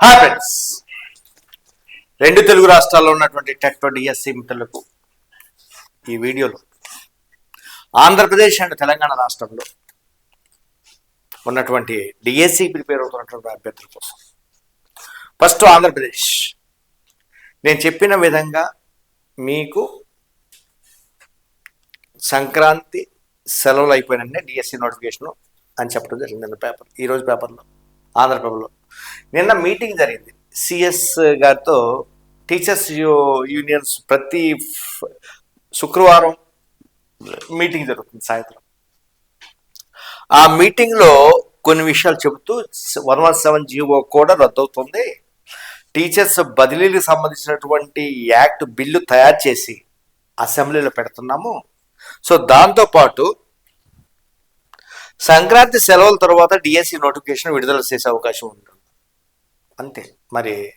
Hi friends రెండు తెలుగు రాష్ట్రాల్లో ఉన్నటువంటి టెట్ డిఎస్సి మిత్రులకు ఈ వీడియోలో ఆంధ్రప్రదేశ్ అండ్ తెలంగాణ రాష్ట్రంలో ఉన్నటువంటి డిఎస్సి ప్రిపేర్ అవుతున్నటువంటి అభ్యర్థుల కోసం. ఫస్ట్ ఆంధ్రప్రదేశ్. నేను చెప్పిన విధంగా మీకు సంక్రాంతి సెలవులు అయిపోయినంటే డిఎస్సి నోటిఫికేషన్ అని చెప్పడం జరిగింది. పేపర్. ఈరోజు పేపర్లో. ఆంధ్రప్రభలో నిన్న మీటింగ్ జరిగింది. సిఎస్ గారితో టీచర్స్ యూ- యూనియన్స్ ప్రతి శుక్రవారం మీటింగ్ జరుగుతుంది సాయంత్రం. ఆ మీటింగ్లో కొన్ని విషయాలు చెబుతూ వన్ వన్ సెవెన్ జీవో కూడా రద్దవుతుంది. టీచర్స్ బదిలీలకు సంబంధించినటువంటి యాక్ట్ బిల్లు తయారు చేసి అసెంబ్లీలో పెడుతున్నాము. సో దాంతోపాటు సంక్రాంతి సెలవుల తర్వాత డిఎస్సి నోటిఫికేషన్ విడుదల చేసే అవకాశం ఉంటుంది. అంతే. మరి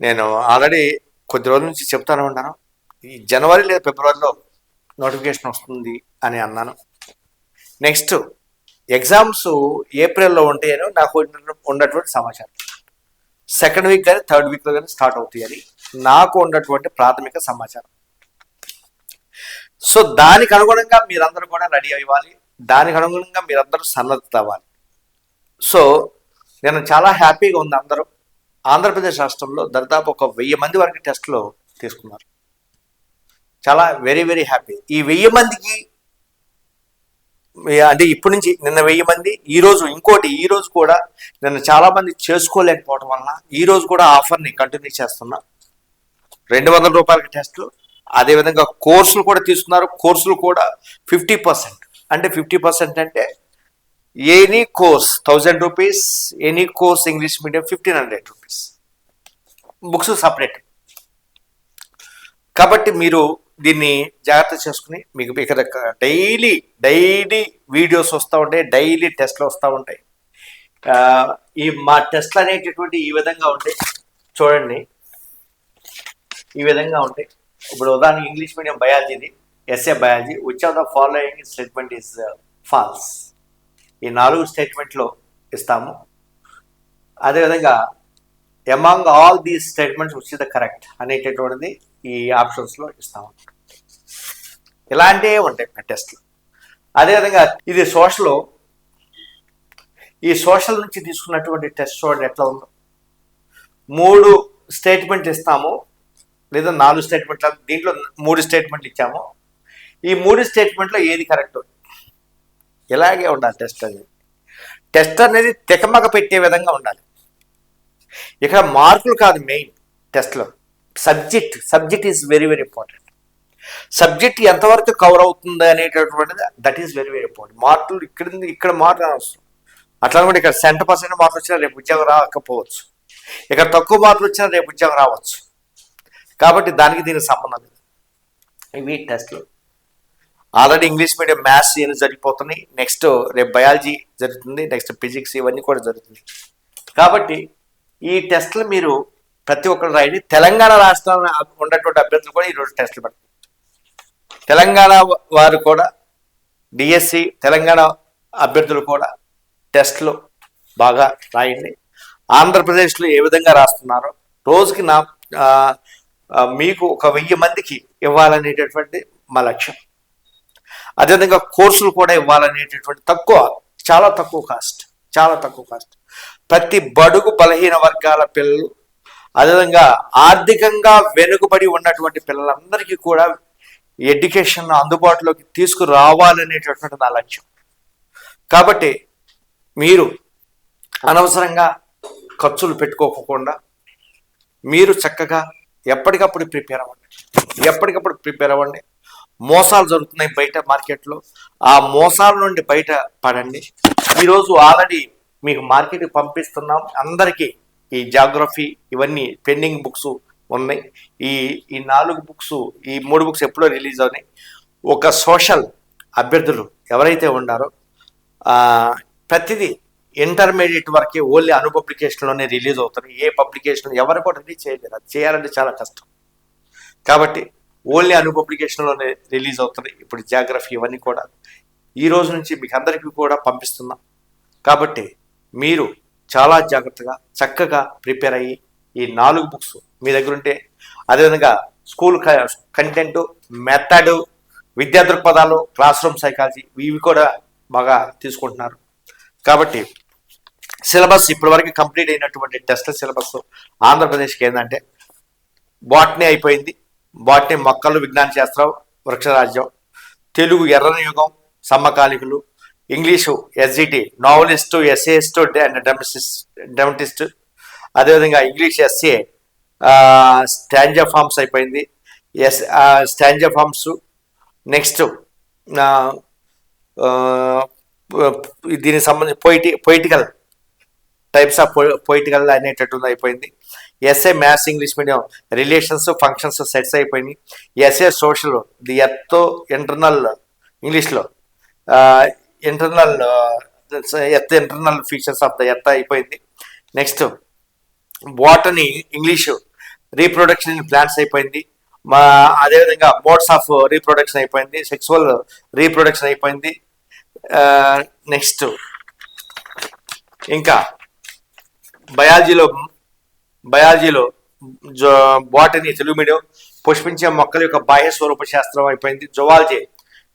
నేను ఆల్రెడీ కొద్ది రోజుల నుంచి చెప్తానే ఉన్నాను. ఈ జనవరి లేదా ఫిబ్రవరిలో నోటిఫికేషన్ వస్తుంది అని అన్నాను. నెక్స్ట్ ఎగ్జామ్స్ ఏప్రిల్లో ఉంటాయని నాకు ఉన్నటువంటి సమాచారం. సెకండ్ వీక్ కానీ థర్డ్ వీక్లో కానీ స్టార్ట్ అవుతాయని నాకు ఉన్నటువంటి ప్రాథమిక సమాచారం. సో దానికి అనుగుణంగా మీరందరూ కూడా రెడీ అవ్వాలి. దానికి అనుగుణంగా మీరందరూ సన్నద్ధత అవ్వాలి సో నేను చాలా హ్యాపీగా ఉంది అందరూ. ఆంధ్రప్రదేశ్ రాష్ట్రంలో దాదాపు ఒక వెయ్యి మంది వరకు టెస్ట్లో తీసుకున్నారు. చాలా వెరీ వెరీ హ్యాపీ. ఈ వెయ్యి మందికి అంటే ఇప్పటి నుంచి నిన్న వెయ్యి మంది ఈ రోజు ఇంకోటి ఈ రోజు కూడా నిన్న చాలా మంది చేసుకోలేకపోవడం వలన ఈ రోజు కూడా ఆఫర్ని కంటిన్యూ చేస్తున్నా. రెండు వందల రూపాయలకి టెస్ట్లు అదేవిధంగా కోర్సులు కూడా తీసుకున్నారు. కోర్సులు కూడా ఫిఫ్టీ పర్సెంట్. అంటే ఫిఫ్టీ పర్సెంట్ అంటే any course thousand rupees any course English medium fifteen hundred rupees. Books separate. కాబట్టి మీరు దీన్ని జాగ్రత్త చేసుకుని మీకు ఇక్కడ డైలీ డైలీ వీడియోస్ వస్తూ ఉంటాయి డైలీ టెస్ట్లు వస్తూ ఉంటాయి. ఈ మా టెస్ట్లు అనేటటువంటి ఈ విధంగా ఉంటాయి. చూడండి. ఈ విధంగా ఉంటాయి. ఇప్పుడు ఉదాహరణ English medium బయాలజీది. SA biology which of the following statement is false ఈ నాలుగు స్టేట్మెంట్లో ఇస్తాము. అదేవిధంగా among all these statements which the correct అనేటటువంటిది ఈ ఆప్షన్స్లో ఇస్తాము. ఇలాంటివే ఉంటాయి టెస్ట్లు అదేవిధంగా ఇది సోషల్ ఈ సోషల్ నుంచి తీసుకున్నటువంటి టెస్ట్ చూడండి ఎట్లా ఉందో. మూడు స్టేట్మెంట్ ఇస్తాము లేదా నాలుగు స్టేట్మెంట్లు దీంట్లో మూడు స్టేట్మెంట్లు ఇచ్చాము. ఈ మూడు స్టేట్మెంట్లో ఏది కరెక్ట్? ఇలాగే ఉండాలి టెస్ట్ అనేది. టెస్ట్ అనేది తెకమక పెట్టే విధంగా ఉండాలి. ఇక్కడ మార్కులు కాదు మెయిన్ టెస్ట్లో. Subject subject is very very important. Subject ఎంతవరకు కవర్ అవుతుంది అనేటటువంటిది that is very very important. మార్కులు ఇక్కడ ఇక్కడ మార్కులు అవసరం అట్లా కూడా ఇక్కడ సెంటర్ పర్సెంట్ మార్కులు వచ్చినా రేపు ఉద్యోగం రాకపోవచ్చు. ఇక్కడ తక్కువ మార్కులు వచ్చినా రేపు ఉద్యోగం రావచ్చు. కాబట్టి దానికి దీనికి సంబంధం లేదు. ఇవి టెస్ట్లు. ఆల్రెడీ ఇంగ్లీష్ మీడియం మ్యాథ్స్ ఇవన్నీ జరిగిపోతున్నాయి. నెక్స్ట్ రేపు బయాలజీ జరుగుతుంది. నెక్స్ట్ ఫిజిక్స్ ఇవన్నీ కూడా జరుగుతుంది. కాబట్టి ఈ టెస్ట్లు మీరు ప్రతి ఒక్కరు రాయండి. తెలంగాణ రాష్ట్రంలో ఉన్నటువంటి అభ్యర్థులు కూడా ఈరోజు టెస్టులు పెడతారు. తెలంగాణ వారు కూడా డిఎస్సి తెలంగాణ అభ్యర్థులు కూడా టెస్ట్లు బాగా రాయండి. ఆంధ్రప్రదేశ్లో ఏ విధంగా రాస్తున్నారో రోజుకి నా మీకు ఒక వెయ్యి మందికి ఇవ్వాలనేటటువంటి మా లక్ష్యం. అదేవిధంగా కోర్సులు కూడా ఇవ్వాలనేటటువంటి తక్కువ చాలా తక్కువ కాస్ట్ చాలా తక్కువ కాస్ట్ ప్రతి బడుగు బలహీన వర్గాల పిల్లలు అదేవిధంగా ఆర్థికంగా వెనుకబడి ఉన్నటువంటి పిల్లలందరికీ కూడా ఎడ్యుకేషన్ అందుబాటులోకి తీసుకురావాలనేటటువంటి నా లక్ష్యం. కాబట్టి మీరు అనవసరంగా ఖర్చులు పెట్టుకోకుండా మీరు చక్కగా ఎప్పటికప్పుడు ప్రిపేర్ అవ్వండి. ఎప్పటికప్పుడు ప్రిపేర్ అవ్వండి. మోసాలు జరుగుతున్నాయి బయట మార్కెట్లో. ఆ మోసాల నుండి బయట పడండి. ఈరోజు ఆల్రెడీ మీకు మార్కెట్కి పంపిస్తున్నాం. అందరికీ ఈ జాగ్రఫీ ఇవన్నీ పెండింగ్ బుక్స్ ఉన్నాయి. ఈ ఈ నాలుగు బుక్స్ ఈ మూడు బుక్స్ ఎప్పుడో రిలీజ్ అవునాయి. ఒక సోషల్ అభ్యర్థులు ఎవరైతే ఉన్నారో ప్రతిదీ ఇంటర్మీడియట్ వరకే ఓన్లీ అను పబ్లికేషన్లోనే రిలీజ్ అవుతున్నాయి. ఏ పబ్లికేషన్ ఎవరు కూడా రిలీజ్ చేయలేరు. అది చేయాలంటే చాలా కష్టం. కాబట్టి ఓన్లీ అను పబ్లికేషన్లోనే రిలీజ్ అవుతుంది ఇప్పుడు జాగ్రఫీ ఇవన్నీ కూడా. ఈ రోజు నుంచి మీకు అందరికీ కూడా పంపిస్తున్నాం. కాబట్టి మీరు చాలా జాగ్రత్తగా చక్కగా ప్రిపేర్ అయ్యి ఈ నాలుగు బుక్స్ మీ దగ్గర ఉంటే అదేవిధంగా స్కూల్ కంటెంట్ మెథడ్ విద్యా దృక్పథాలు క్లాస్ రూమ్ సైకాలజీ ఇవి కూడా బాగా తీసుకుంటున్నారు. కాబట్టి సిలబస్ ఇప్పటివరకు కంప్లీట్ అయినటువంటి టెస్ట్ సిలబస్ ఆంధ్రప్రదేశ్కి ఏంటంటే బాట్నీ అయిపోయింది. వాటిని మొక్కలు విజ్ఞాన శాస్త్రం వృక్షరాజ్యం. తెలుగు ఎర్రని యుగం సమకాలికులు. English SGT novelist essayist and డెమసిస్ dramatist. అదేవిధంగా ఇంగ్లీష్ ఎస్ఏ స్టాంజా ఫార్మ్స్ అయిపోయింది. ఎస్ స్టాంజా ఫార్మ్స్ నెక్స్ట్ దీనికి సంబంధించి పొయిటి పొయిటికల్. టైప్స్ ఆఫ్ పొయిటికల్ అనేటట్టు అయిపోయింది. SA maths English medium relations functions sets అయిపోయినాయి. SA social the earth internal ఇంగ్లీష్లో internal earth internal features of the earth అయిపోయింది. Next botany English reproduction in plants అయిపోయింది. మా అదేవిధంగా మోడ్స్ ఆఫ్ రీప్రొడక్షన్ అయిపోయింది. Sexual reproduction అయిపోయింది. నెక్స్ట్ ఇంకా బయాలజీలో బయాలజీలో బాటనీ తెలుగు మీడియం పుష్పించే మొక్కల యొక్క బాహ్య స్వరూప శాస్త్రం అయిపోయింది. జువాలజీ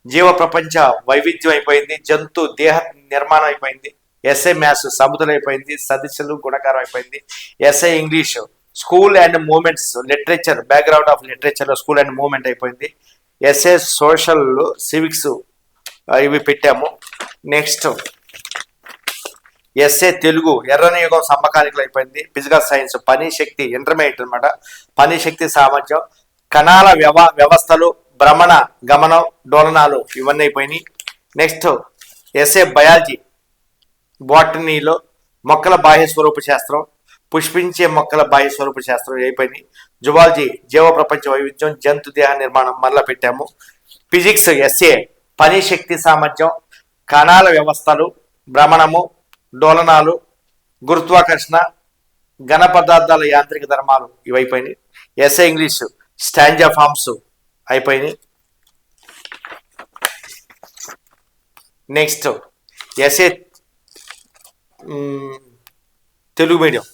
జీవ ప్రపంచ వైవిధ్యం అయిపోయింది. జంతు దేహ నిర్మాణం అయిపోయింది. ఎస్ఐ మ్యాథ్స్ సముద్రం అయిపోయింది. సదస్సులు గుణకారం అయిపోయింది. SI English school and movements literature background of లిటరేచర్లో school and moment అయిపోయింది. ఎస్ఏ సోషల్ సివిక్స్ ఇవి పెట్టాము. నెక్స్ట్ ఎస్ఏ తెలుగు ఎర్రని యుగం సమకాలికలు అయిపోయింది ఫిజికల్ సైన్స్ పని శక్తి ఇంటర్మీడియట్ అనమాట పని శక్తి సామర్థ్యం కణాల వ్యవ వ్యవస్థలు భ్రమణ గమనం డోలనాలు ఇవన్నీ అయిపోయినాయి. నెక్స్ట్ ఎస్ఏ బయాలజీ బాటనీలో మొక్కల బాహ్య స్వరూప శాస్త్రం పుష్పించే మొక్కల బాహ్య స్వరూప శాస్త్రం అయిపోయినాయి. జువాలజీ జీవ ప్రపంచ వైవిధ్యం జంతు దేహ నిర్మాణం మరలా పెట్టాము. ఫిజిక్స్ ఎస్ఏ పని శక్తి సామర్థ్యం కణాల వ్యవస్థలు భ్రమణము డోలనాలు గురుత్వాకర్షణ ఘన పదార్థాల యాంత్రిక ధర్మాలు ఇవైపోయినాయి. ఎస్ఏ ఇంగ్లీష్ స్టాంజా ఫామ్స్ అయిపోయినాయి. Next SA Telugu medium.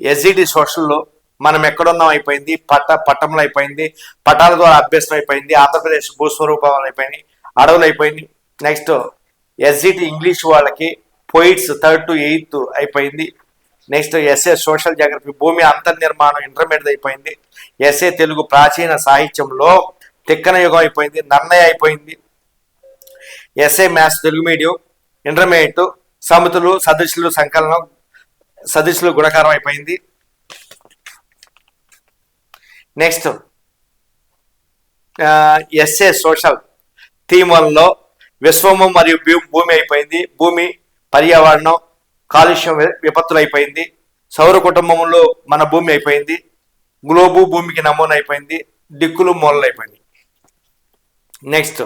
SGT సోషల్లో మనం ఎక్కడున్నాం అయిపోయింది పట్ట పట్టంలో అయిపోయింది పట్టాల ద్వారా అభ్యసనం అయిపోయింది ఆంధ్రప్రదేశ్ భూస్వరూపాలు అయిపోయినాయి అడవులు అయిపోయింది నెక్స్ట్ ఎస్జిటి ఇంగ్లీష్ వాళ్ళకి పోయిట్స్ థర్డ్ టు ఎయిత్ అయిపోయింది. నెక్స్ట్ ఎస్ఏ సోషల్ జాగ్రఫీ భూమి అంతర్నిర్మాణం ఇంటర్మీడియట్ అయిపోయింది. ఎస్ఏ తెలుగు ప్రాచీన సాహిత్యంలో తిక్కన యుగం అయిపోయింది నన్నయ్య అయిపోయింది. SA maths Telugu medium intermediate సమితులు సదస్సులు సంకలనం సదస్సులు గుణకారం అయిపోయింది. నెక్స్ట్ ఎస్ఏ సోషల్ థీమ్ వన్లో విశ్వము మరియు భూమి అయిపోయింది. భూమి పర్యావరణం కాలుష్యం విపత్తులు అయిపోయింది సౌర కుటుంబంలో మన భూమి అయిపోయింది. గ్లోబు భూమికి నమూనా అయిపోయింది. దిక్కులు మూలలు నెక్స్ట్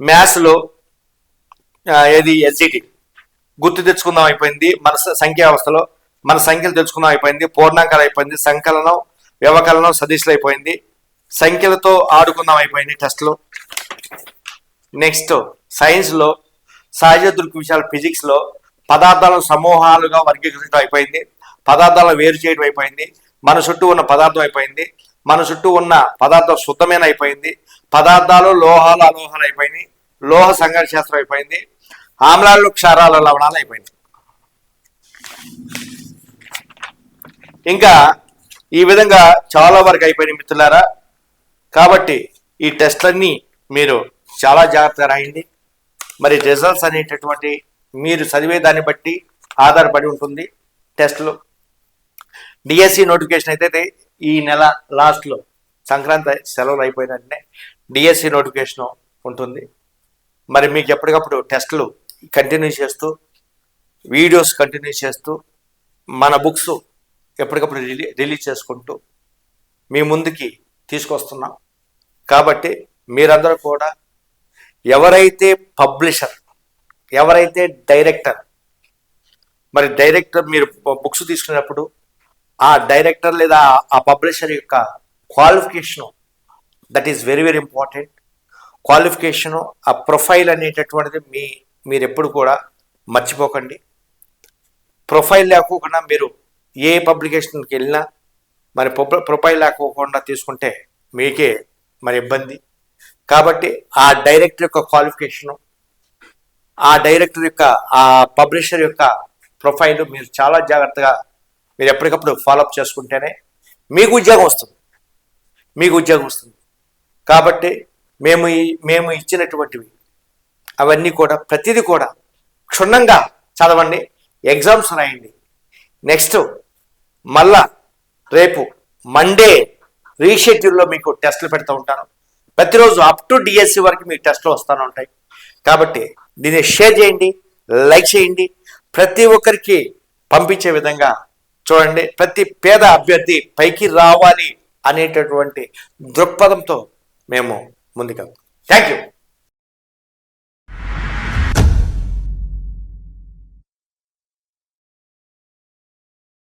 మ్యాథ్స్లో ఏది? ఎస్జిటి గుర్తు తెచ్చుకుందాం అయిపోయింది. మన సంఖ్యావస్థలో మన సంఖ్యలు తెచ్చుకుందాం అయిపోయింది. పూర్ణాంకాలు అయిపోయింది. సంకలనం వ్యవకలనం సదీసులు అయిపోయింది సంఖ్యలతో ఆడుకుందాం అయిపోయింది టెస్ట్లో. నెక్స్ట్ సైన్స్లో సహజ దృగ్విషయాలు ఫిజిక్స్లో పదార్థాలను సమూహాలుగా వర్గీకరించడం అయిపోయింది. పదార్థాలను వేరు చేయడం అయిపోయింది. మన చుట్టూ ఉన్న పదార్థం అయిపోయింది. మన చుట్టూ ఉన్న పదార్థం శుద్ధమైన అయిపోయింది. పదార్థాలు లోహాలు అలోహాలు అయిపోయినాయి. లోహ సంఘర్ష శాస్త్రం అయిపోయింది. ఆమ్లాలు క్షారాలు లవణాలు అయిపోయింది ఇంకా ఈ విధంగా చాలా వరకు అయిపోయినాయి మిత్రులారా. కాబట్టి ఈ టెస్ట్లన్నీ మీరు చాలా జాగ్రత్తగా రాయండి. మరి రిజల్ట్స్ అనేటటువంటి మీరు చదివే దాన్ని బట్టి ఆధారపడి ఉంటుంది. టెస్ట్లు డిఎస్సి నోటిఫికేషన్ అయితే ఈ నెల లాస్ట్లో సంక్రాంతి సెలవులు అయిపోయిన వెంటనే డిఎస్సి నోటిఫికేషన్ ఉంటుంది. మరి మీకు ఎప్పటికప్పుడు టెస్టులు కంటిన్యూ చేస్తూ వీడియోస్ కంటిన్యూ చేస్తూ మన బుక్స్ ఎప్పటికప్పుడు రిలీ రిలీజ్ చేసుకుంటూ మీ ముందుకి తీసుకొస్తున్నాం. కాబట్టి మీరందరూ కూడా ఎవరైతే పబ్లిషర్ ఎవరైతే డైరెక్టర్ మరి డైరెక్టర్ మీరు బుక్స్ తీసుకునేటప్పుడు ఆ డైరెక్టర్ లేదా ఆ పబ్లిషర్ యొక్క qualification that is very very important. Qualification ఆ ప్రొఫైల్ అనేటటువంటిది మీ మీరు ఎప్పుడు కూడా మర్చిపోకండి. ప్రొఫైల్ లేకోకుండా మీరు ఏ పబ్లికేషన్కి వెళ్ళినా మరి ప్రొఫైల్ లేకోకుండా తీసుకుంటే మీకే మరి ఇబ్బంది. కాబట్టి ఆ డైరెక్టర్ యొక్క క్వాలిఫికేషను ఆ డైరెక్టర్ యొక్క ఆ పబ్లిషర్ యొక్క ప్రొఫైల్ మీరు చాలా జాగ్రత్తగా మీరు ఎప్పటికప్పుడు ఫాలోఅప్ చేసుకుంటేనే మీకు ఉద్యోగం వస్తుంది. మీకు ఉద్యోగం వస్తుంది. కాబట్టి మేము మేము ఇచ్చినటువంటివి అవన్నీ కూడా ప్రతిదీ కూడా క్షుణ్ణంగా చదవండి ఎగ్జామ్స్ రాయండి. నెక్స్ట్ మళ్ళా రేపు మండే రీషెడ్యూల్లో మీకు టెస్టులు పెడతా ఉంటాను. ప్రతిరోజు అప్ టు డిఎస్సి వరకు మీ టెస్ట్లు వస్తూనే ఉంటాయి. కాబట్టి దీన్ని షేర్ చేయండి లైక్ చేయండి. ప్రతి ఒక్కరికి పంపించే విధంగా చూడండి. ప్రతి పేద అభ్యర్థి పైకి రావాలి అనేటటువంటి దృక్పథంతో మేము ముందుకెళ్తాం. Thank you